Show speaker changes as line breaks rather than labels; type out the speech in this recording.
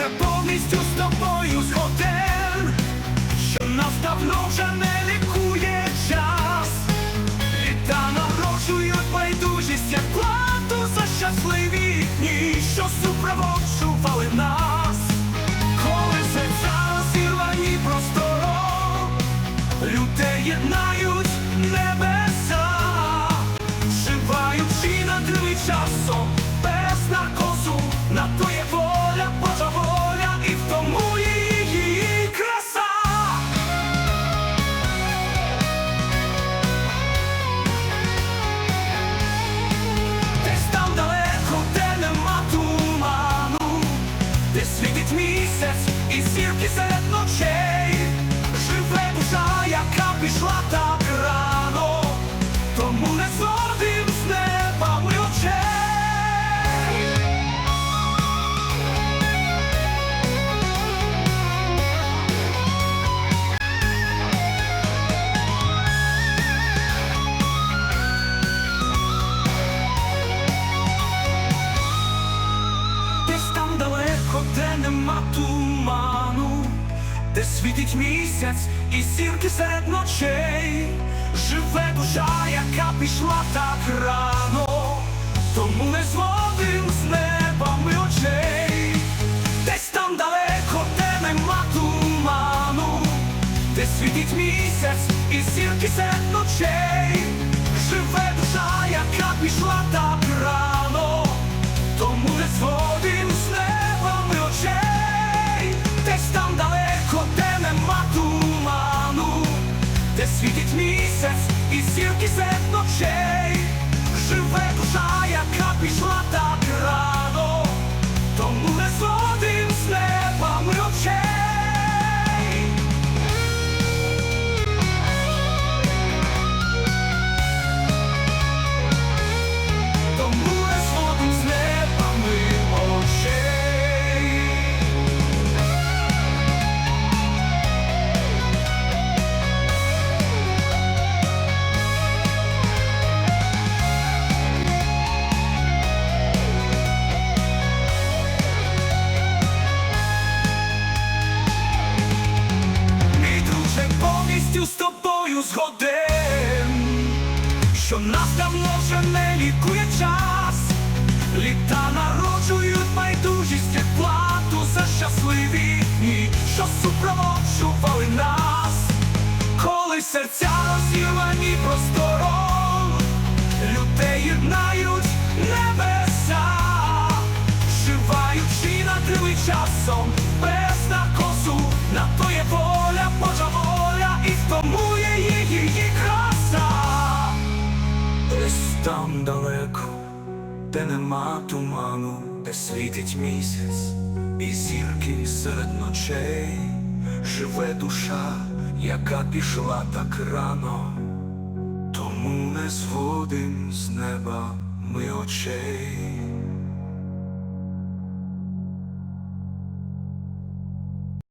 вже повністю з тобою згоден, що нас давно вже не лікує час. Літа народжують байдужість, як плату за щасливі дні, що супроводжували нас, коли серця зірвані простором, людей єднають туману, де світить місяць і зірки серед ночей, живе душа, яка пішла так рано, тому не зводим з неба ми очей, десь там далеко, де нема туману, де світить місяць і зірки серед ночей, зірки серед ночей, живе душа, яка пішла так рано, тому тобою згоден, що нас давно вже не лікує час, літа народжують байдужість як плату за щасливі дні, що супроводжували нас, коли серця розірвані простором, людей єднають небеса, вживаючи надривий часом, де нема туману, де світить місяць, і зірки серед ночей, живе душа, яка пішла так рано, тому не зводим з неба ми очей.